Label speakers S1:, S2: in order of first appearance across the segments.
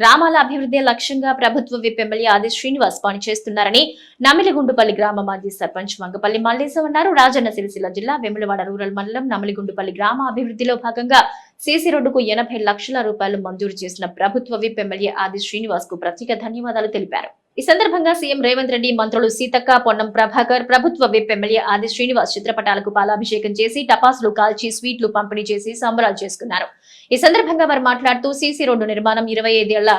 S1: గ్రామాల అభివృద్ధి లక్ష్యంగా ప్రభుత్వ విప్ ఎమ్మెల్యే ఆది శ్రీనివాస్ పనిచేస్తున్నారని నమిలిగుండుపల్లి గ్రామ మాజీ సర్పంచ్ వంగపల్లి మల్లేశం అన్నారు. రాజన్న సిరిసిల్ల జిల్లా వెములవాడ రూరల్ మండలం నమిలిగుండుపల్లి గ్రామ అభివృద్ధిలో భాగంగా సీసీ రోడ్డుకు ఎనభై లక్షల రూపాయలు మంజూరు చేసిన ప్రభుత్వ విప్ ఎమ్మెల్యే ఆది శ్రీనివాస్కు ప్రత్యేక ధన్యవాదాలు తెలిపారు. ఈ సందర్భంగా సీఎం రేవంత్ రెడ్డి మంత్రులు సీతక్క పొన్నం ప్రభాకర్ ప్రభుత్వ విప్ ఎమ్మెల్యే ఆది శ్రీనివాస్ చిత్రపటాలకు పాలాభిషేకం చేసి టపాసులు కాల్చి స్వీట్లు పంపిణీ చేసి సంబరాలు చేసుకున్నారు. ఈ సందర్భంగా వారు మాట్లాడుతూ సీసీ రోడ్డు నిర్మాణం ఇరవై ఐదేళ్ళ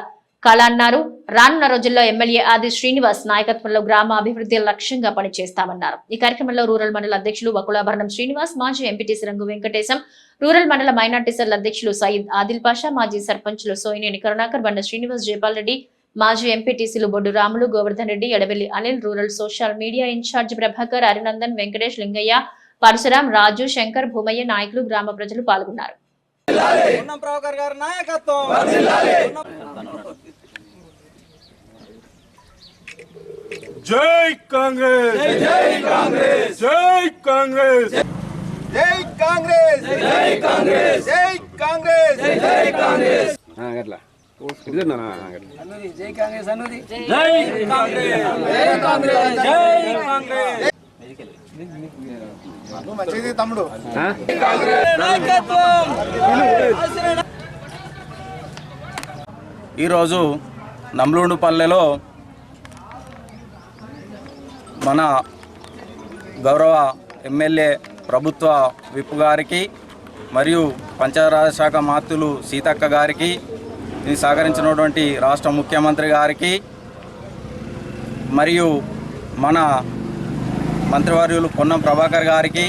S1: కళ అన్నారు. రానున్న రోజుల్లో ఎమ్మెల్యే ఆది శ్రీనివాస్ నాయకత్వంలో గ్రామ అభివృద్ధి లక్ష్యంగా పనిచేస్తామన్నారు. ఈ కార్యక్రమంలో రూరల్ మండల అధ్యక్షులు వకులాభరణం శ్రీనివాస్ మాజీ ఎంపీటీసీ రంగు వెంకటేశం రూరల్ మండల మైనార్టీ సెల్ అధ్యక్షులు సయీద్ ఆదిల్ పాషా మాజీ సర్పంచ్లు సోయినేని కరుణాకర్ బండ శ్రీనివాస్ జైపాల్ రెడ్డి మాజీ ఎంపీటీసీలు Boddu Ramulu Govardhan Reddy Edavelli Anil rural social media in charge Prabhakar Harinandan Venkatesh Lingaiah Parashuram Raju Shankar Bhumaiah నాయకులు గ్రామ ప్రజలు పాల్గొన్నారు.
S2: పొన్నం ప్రభాకర్ గారి నాయకత్వం.
S3: జై కాంగ్రెస్. జై కాంగ్రెస్. జై కాంగ్రెస్.
S2: జై కాంగ్రెస్. జై కాంగ్రెస్. జై కాంగ్రెస్. జై కాంగ్రెస్.
S4: అట్లా. ఇదిగోనా అట్లా
S2: జై కాంగ్రెస్ అనుది జై కాంగ్రెస్. జై కాంగ్రెస్. జై కాంగ్రెస్. మంచిది తమ్ముడు. నాయకత్వం.
S5: ఈరోజు నమ్లూడుపల్లెలో మన గౌరవ ఎమ్మెల్యే ప్రభుత్వ విప్ గారికి మరియు పంచాయతీరాజ్ శాఖ మాతులు సీతక్క గారికి దీన్ని సహకరించినటువంటి రాష్ట్ర ముఖ్యమంత్రి గారికి మరియు మన మంత్రివర్యులు పొన్నం ప్రభాకర్ గారికి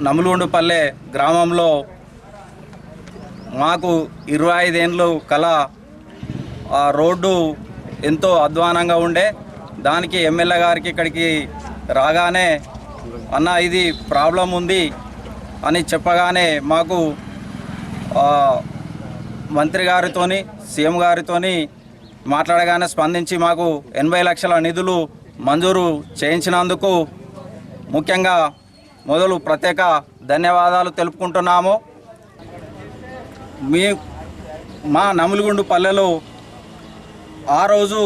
S5: నములుండుపల్లె గ్రామంలో మాకు ఇరవై ఐదేళ్ళు కల ఆ రోడ్డు ఎంతో అధ్వానంగా ఉండే. దానికి ఎమ్మెల్యే గారికి ఇక్కడికి రాగానే అన్న ఇది ప్రాబ్లం ఉంది అని చెప్పగానే మాకు మంత్రి గారితోని సీఎం గారితోని మాట్లాడగానే స్పందించి మాకు ఎనభై లక్షల నిధులు మంజూరు చేయించినందుకు ముఖ్యంగా మొదలు ప్రత్యేక ధన్యవాదాలు తెలుపుకుంటున్నాము. మీ మా నములుగుండు పల్లెలో ఆ రోజు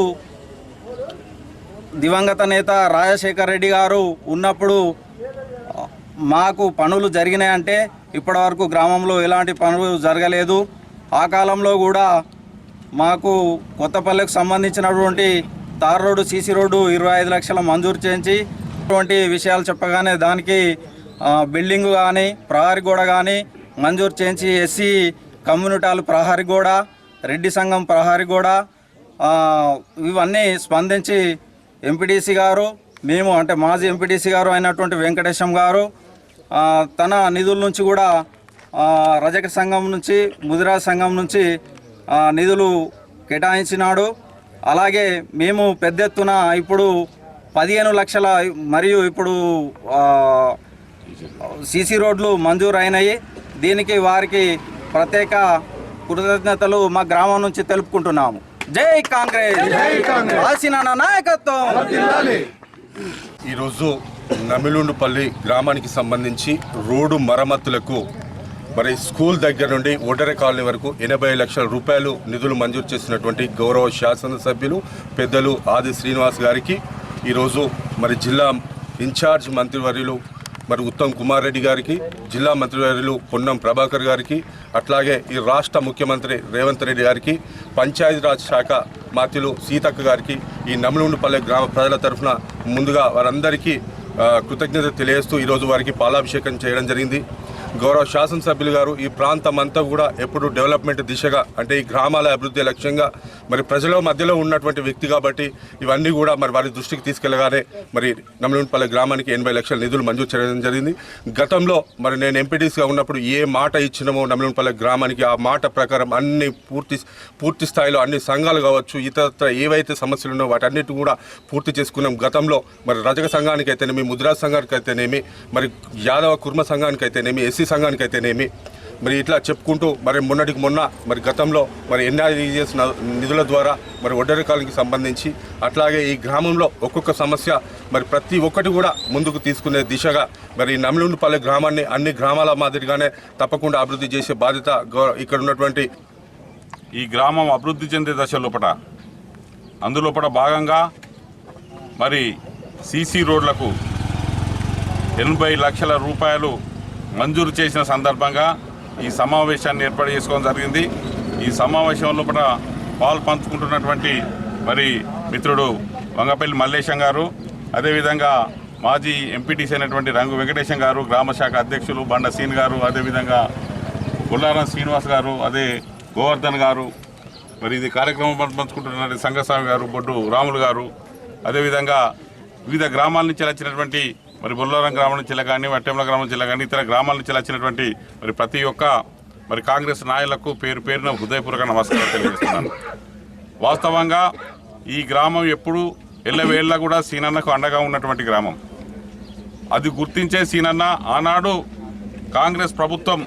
S5: దివంగత నేత రాజశేఖర్ రెడ్డి గారు ఉన్నప్పుడు మాకు పనులు జరిగినాయంటే ఇప్పటివరకు గ్రామంలో ఎలాంటి పనులు జరగలేదు. ఆ కాలంలో కూడా మాకు కొత్తపల్లెకు సంబంధించినటువంటి తార్ రోడ్డు సీసీ రోడ్డు ఇరవై ఐదు లక్షల మంజూరు చేయించి అటువంటి విషయాలు చెప్పగానే దానికి బిల్డింగ్ కానీ ప్రహారీ గోడ కానీ మంజూరు చేయించి ఎస్సీ కమ్యూనిటాలు ప్రహారీ గోడ రెడ్డి సంఘం ప్రహారీ గోడ ఇవన్నీ స్పందించి ఎంపీటీసీ గారు మేము అంటే మాజీ ఎంపీటీసీ గారు అయినటువంటి వెంకటేశం గారు తన నిధుల నుంచి కూడా రజక సంఘం నుంచి ముదిరా సంఘం నుంచి ఆ, నిధులు కేటాయించినాడు. అలాగే మేము పెద్ద ఎత్తున ఇప్పుడు పదిహేను లక్షల మరియు ఇప్పుడు ఆ, సీసీ రోడ్లు మంజూరు అయినాయి దీనికి వారికి ప్రత్యేక కృతజ్ఞతలు మా గ్రామం నుంచి తెలుపుకుంటున్నాము. జై కాంగ్రెస్! నాయకత్వం!
S3: ఈరోజు నమిలుండుపల్లి గ్రామానికి సంబంధించి రోడ్డు మరమ్మతులకు మరి స్కూల్ దగ్గర నుండి ఒడరె కాలనీ వరకు ఎనభై లక్షల రూపాయలు నిధులు మంజూరు చేసినటువంటి గౌరవ శాసనసభ్యులు పెద్దలు ఆది శ్రీనివాస్ గారికి ఈరోజు మరి జిల్లా ఇన్ఛార్జ్ మంత్రివర్యులు మరి ఉత్తమ్ కుమార్ రెడ్డి గారికి జిల్లా మంత్రివర్యులు పొన్నం ప్రభాకర్ గారికి అట్లాగే ఈ రాష్ట్ర ముఖ్యమంత్రి రేవంత్ రెడ్డి గారికి పంచాయతీరాజ్ శాఖ మాత్యులు సీతక్క గారికి ఈ నమలుండుపల్లె గ్రామ ప్రజల తరఫున ముందుగా వారందరికీ కృతజ్ఞత తెలియజేస్తూ ఈరోజు వారికి పాలాభిషేకం చేయడం జరిగింది. గౌరవ శాసనసభ్యులు గారు ఈ ప్రాంతం అంతా కూడా ఎప్పుడు డెవలప్మెంట్ దిశగా అంటే ఈ గ్రామాల అభివృద్ధి లక్ష్యంగా మరి ప్రజల మధ్యలో ఉన్నటువంటి వ్యక్తి కాబట్టి ఇవన్నీ కూడా మరి వారి దృష్టికి తీసుకెళ్ళగానే మరి నమ్మలపల్లి గ్రామానికి ఎనభై లక్షల నిధులు మంజూరు చేయడం జరిగింది. గతంలో మరి నేను ఎంపీటీసీగా ఉన్నప్పుడు ఏ మాట ఇచ్చినామో నమ్మలపల్లి గ్రామానికి ఆ మాట ప్రకారం అన్ని పూర్తి పూర్తి స్థాయిలో అన్ని సంఘాలు కావచ్చు ఇతరత్ర ఏవైతే సమస్యలు ఉన్నాయో వాటన్నిటి కూడా పూర్తి చేసుకున్నాం. గతంలో మరి రజక సంఘానికి అయితేనేమి ముద్రా సంఘానికి అయితేనేమి మరి యాదవ కుర్మ సంఘానికి అయితేనేమి ఎస్సీ సంఘానికి అయితేనేమి మరి ఇట్లా చెప్పుకుంటూ మరి మొన్నటికి మొన్న మరి గతంలో మరి ఎన్ఆర్ఈజిఎస్ నిధుల ద్వారా మరి ఒడ్డరికాలకి సంబంధించి అట్లాగే ఈ గ్రామంలో ఒక్కొక్క సమస్య మరి ప్రతి ఒక్కటి కూడా ముందుకు తీసుకునే దిశగా మరి నమలుండిపల్లి గ్రామాన్ని అన్ని గ్రామాల మాదిరిగానే తప్పకుండా అభివృద్ధి చేసే బాధ్యత ఇక్కడ ఉన్నటువంటి
S6: ఈ గ్రామం అభివృద్ధి చెందే దశ లోపల అందులోపల భాగంగా మరి సీసీ రోడ్లకు ఎనభై లక్షల రూపాయలు మంజూరు చేసిన సందర్భంగా ఈ సమావేశాన్ని ఏర్పాటు చేసుకోవడం జరిగింది. ఈ సమావేశం లోపల పాలు పంచుకుంటున్నటువంటి మరి మిత్రుడు వంగపల్లి మల్లేశం గారు అదేవిధంగా మాజీ ఎంపీటీసీ అయినటువంటి రంగు వెంకటేశం గారు గ్రామ శాఖ అధ్యక్షులు బండ సీన్ గారు అదేవిధంగా గుల్లారం శ్రీనివాస్ గారు అదే గోవర్ధన్ గారు మరి ఇది కార్యక్రమం పంచుకుంటున్న సంఘస్వామి గారు బొడ్డు రాములు గారు అదేవిధంగా వివిధ గ్రామాల నుంచి వచ్చినటువంటి మరి బొల్లారం గ్రామం నుంచి కానీ వట్టెంల గ్రామం నుంచి కానీ ఇతర గ్రామాల నుంచి వచ్చినటువంటి మరి ప్రతి ఒక్క మరి కాంగ్రెస్ నాయకులకు పేరు పేరున హృదయపూర్వక నమస్కారం తెలియజేస్తున్నాను. వాస్తవంగా ఈ గ్రామం ఎప్పుడు ఎల్లవేళ్ళ కూడా సీనన్నకు అండగా ఉన్నటువంటి గ్రామం. అది గుర్తించే సీనన్న ఆనాడు కాంగ్రెస్ ప్రభుత్వం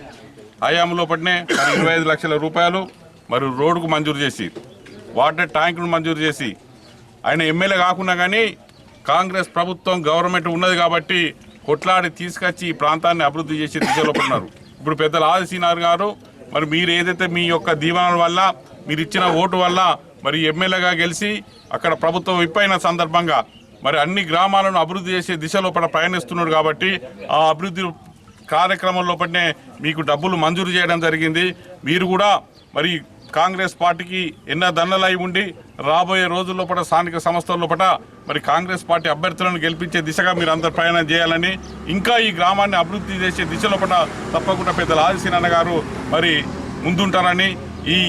S6: హయాంలో పడినే ఇరవై ఐదు లక్షల రూపాయలు మరి రోడ్డుకు మంజూరు చేసి వాటర్ ట్యాంకును మంజూరు చేసి ఆయన ఎమ్మెల్యే కాకుండా కానీ కాంగ్రెస్ ప్రభుత్వం గవర్నమెంట్ ఉన్నది కాబట్టి కొట్లాడి తీసుకొచ్చి ఈ ప్రాంతాన్ని అభివృద్ధి చేసే దిశలో ఉన్నారు ఇప్పుడు పెద్దలు ఆదిశీనార్ గారు మరి మీరు ఏదైతే మీ యొక్క దీవెనల వల్ల మీరు ఇచ్చిన ఓటు వల్ల మరి ఎమ్మెల్యేగా గెలిచి అక్కడ ప్రభుత్వం విప్పైన సందర్భంగా మరి అన్ని గ్రామాలను అభివృద్ధి చేసే దిశలో పయనిస్తున్నాడు కాబట్టి ఆ అభివృద్ధి కార్యక్రమం లోపలనే మీకు డబ్బులు మంజూరు చేయడం జరిగింది. మీరు కూడా మరి కాంగ్రెస్ పార్టీకి ఎన్నో దండలై ఉండి రాబోయే రోజుల్లో పట స్థానిక సంస్థల్లో పట మరి కాంగ్రెస్ పార్టీ అభ్యర్థులను గెలిపించే దిశగా మీరు అందరు ప్రయాణం చేయాలని ఇంకా ఈ గ్రామాన్ని అభివృద్ధి చేసే దిశలో పట తప్పకుండా పెద్దల ఆదిశీనన్న గారు మరి ముందుంటారని ఈ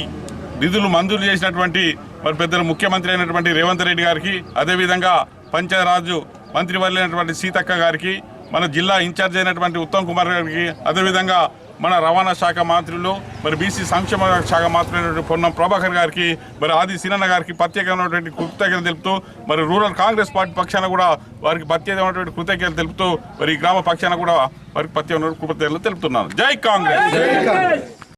S6: నిధులు మంజూరు చేసినటువంటి మరి పెద్దలు ముఖ్యమంత్రి అయినటువంటి రేవంత్ రెడ్డి గారికి అదేవిధంగా పంచాయరాజు మంత్రివర్యులైనటువంటి సీతక్క గారికి మన జిల్లా ఇన్ఛార్జ్ అయినటువంటి ఉత్తమ్ కుమార్ గారికి అదేవిధంగా మన రవాణా శాఖ మంత్రులు మరి బీసీ సంక్షేమ శాఖ మంత్రులైనటువంటి పొన్నం ప్రభాకర్ గారికి మరి ఆది సినన్న గారికి ప్రత్యేకమైనటువంటి కృతజ్ఞతలు తెలుపుతూ మరి రూరల్ కాంగ్రెస్ పార్టీ పక్షాన కూడా వారికి ప్రత్యేకమైనటువంటి కృతజ్ఞతలు తెలుపుతూ మరి ఈ గ్రామ పక్షాన కూడా వారికి ప్రత్యేకమైన కృతజ్ఞతలు తెలుపుతున్నాను. జై కాంగ్రెస్!